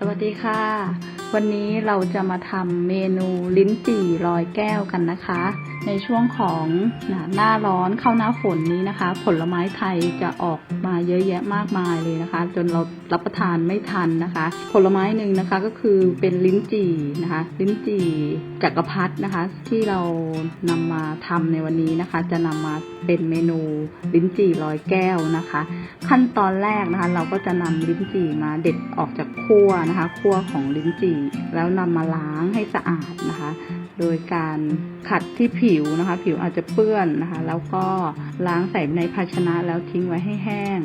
สวัสดีค่ะ วันนี้เราจะมาทำเมนูลิ้นจี่ลอยแก้วกันนะคะ ในช่วงของหน้าร้อนเข้าหน้าฝนนี้นะคะ ผลไม้ไทยจะออกมาเยอะแยะมากมายเลยนะคะ จนเรารับประทานไม่ทันนะคะ ผลไม้หนึ่งนะคะก็คือเป็นลิ้นจี่นะคะ ลิ้นจี่จักรพรรดินะคะ ที่เรานำมาทำในวันนี้นะคะ จะนำมาเป็นเมนูลิ้นจี่ลอยแก้วนะคะ ขั้นตอนแรกนะคะ เราก็จะนำลิ้นจี่มาเด็ดออกจากขั้วนะคะขั้วของลิ้นจี่แล้วนำมาล้างให้สะอาดนะคะ โดยการขัดที่ผิวนะคะ ผิวอาจจะเปื้อนนะคะ แล้วก็ล้างใส่ในภาชนะแล้วทิ้งไว้ให้แห้ง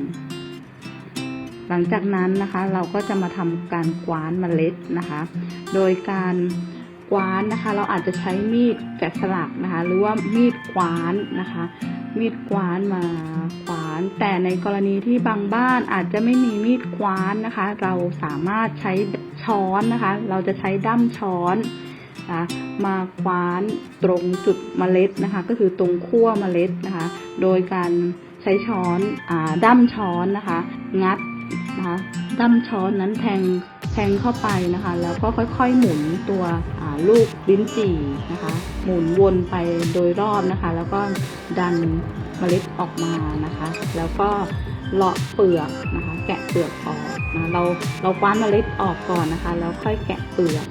หลังจากนั้นนะคะ เราก็จะมาทำการกว้านเมล็ดนะคะ โดยการกว้านนะคะ เราอาจจะใช้มีดแกะสลักนะคะ หรือว่ามีดกว้านนะคะ มีดกว้านมาขวาน แต่ในกรณีที่บางบ้านอาจจะไม่มีมีดกว้านนะคะ เราสามารถใช้ช้อนนะคะ เราจะใช้ด้ามช้อน นะมาคว้านตรงจุดเมล็ดนะคะ ก็คือตรงขั้วเมล็ดนะคะ โดยการใช้ช้อนอด้ามช้อนนะคะ งัดนะคะด้ามช้อนนั้นแทงแทงเข้าไปนะคะ แล้วก็ค่อยๆหมุนตัวลูกลิ้นจี่นะคะ หมุนวนไปโดยรอบนะคะ แล้วก็ดันเมล็ดออกมานะคะ แล้วก็เลาะเปลือกนะคะ แกะเปลือกออกนะเราเราคว้านเมล็ดออกก่อนนะคะ แล้วค่อยแกะเปลือก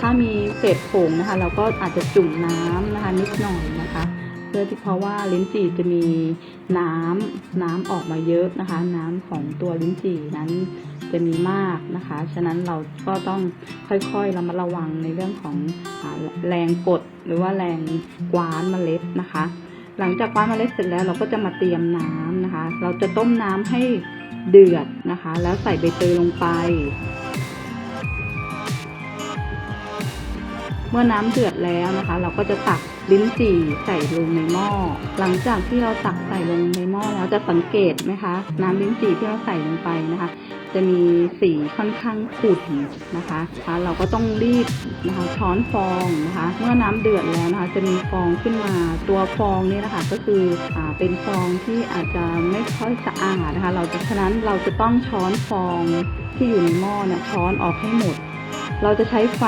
ถ้ามีเศษผงนะคะ เราก็อาจจะจุ่มน้ำนะคะ นิดหน่อยนะคะ เพื่อที่เพราะว่าลิ้นจี่จะมีน้ำน้ำออกมาเยอะนะคะ น้ำของตัวลิ้นจี่นั้นจะมีมากนะคะ ฉะนั้นเราก็ต้องค่อยๆระมัดระวังในเรื่องของอแรงกดหรือว่าแรงกวานเมล็ดนะคะ หลังจากกวานเมล็ดเสร็จแล้วเราก็จะมาเตรียมน้ำนะคะ เราจะต้มน้ำให้เดือดนะคะ แล้วใส่ใบเตยลงไป เมื่อน้ำเดือดแล้วนะคะ เราก็จะตักลิ้นจี่ใส่ลงในหม้อ หลังจากที่เราตักใส่ลงในหม้อแล้วจะสังเกตไหมคะ น้ำลิ้นจี่ที่เราใส่ลงไปนะคะ จะมีสีค่อนข้างขุ่นนะคะเราก็ต้องรีบนะคะช้อนฟองนะคะ เมื่อน้ำเดือดแล้วนะคะ จะมีฟองขึ้นมาตัวฟองนี่นะคะก็คืออเป็นฟองที่อาจจะไม่ค่อยสะอาดนะคะ เราจะฉะนั้นเราจะต้องช้อนฟองที่อยู่ในหม้อเนี่ยช้อนออกให้หมด เราจะใช้ไฟ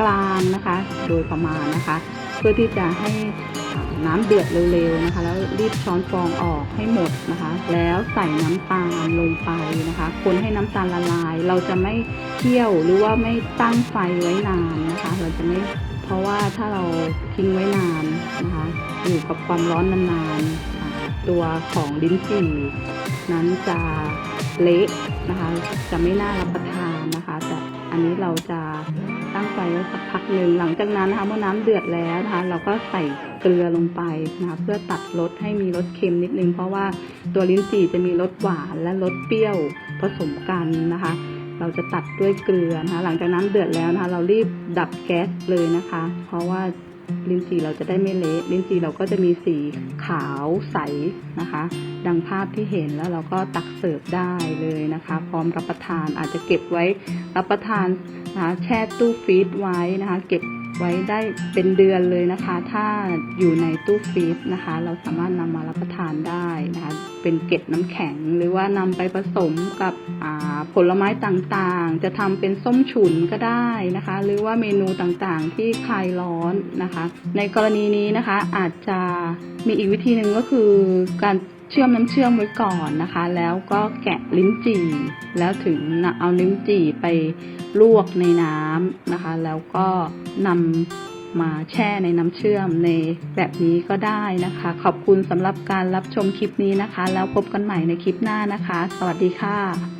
กลางนะคะ โดยประมาณนะคะ เพื่อที่จะให้น้ำเดือดเร็วๆนะคะ แล้วรีบช้อนฟองออกให้หมดนะคะ แล้วใส่น้ำตาลลงไปนะคะ คนให้น้ำตาลละลาย เราจะไม่เคี่ยวหรือว่าไม่ตั้งไฟไว้นานนะคะ เราจะไม่เพราะว่าถ้าเราทิ้งไว้นานนะคะ อยู่กับความร้อนนานๆตัวของลิ้นจี่นั้นจะเละนะคะ จะไม่น่ารับประทาน นี้เราจะตั้งไฟไว้สักพักหนึ่งหลังจากนั้นนะคะเมื่อน้ำเดือดแล้วนะคะเราก็ใส่เกลือลงไปนะคะเพื่อตัดรสให้มีรสเค็มนิดนึง เพราะว่าตัวลิ้นจี่จะมีรสหวานและรสเปรี้ยวผสมกันนะคะ เราจะตัดด้วยเกลือนะคะ หลังจากน้ำเดือดแล้วนะคะ เรารีบดับแก๊สเลยนะคะ เพราะว่า ลิ้นจี่เราจะได้ไม่เละลิ้นจี่เราก็จะมีสีขาวใสนะคะ ดังภาพที่เห็นแล้วเราก็ตักเสิร์ฟได้เลยนะคะ พร้อมรับประทานอาจจะเก็บไว้รับประทานนะคะแช่ตู้ฟรีซไว้นะคะ เก็บไว้ได้เป็นเดือนเลยนะคะ ถ้าอยู่ในตู้ฟรีซนะคะ เราสามารถนำมารับประทานได้นะคะ เป็นเกล็ดน้ำแข็งหรือว่านำไปผสมกับผลไม้ต่างๆ จะทำเป็นส้มฉุนก็ได้นะคะ หรือว่าเมนูต่างๆที่คลายร้อนนะคะ ในกรณีนี้นะคะอาจจะมีอีกวิธีหนึ่งก็คือการ เชื่อมน้ำเชื่อมไว้ก่อนนะคะ แล้วก็แกะลิ้นจี่ แล้วถึงเอาลิ้นจี่ไปลวกในน้ำนะคะ แล้วก็นำมาแช่ในน้ำเชื่อมในแบบนี้ก็ได้นะคะ ขอบคุณสำหรับการรับชมคลิปนี้นะคะ แล้วพบกันใหม่ในคลิปหน้านะคะ สวัสดีค่ะ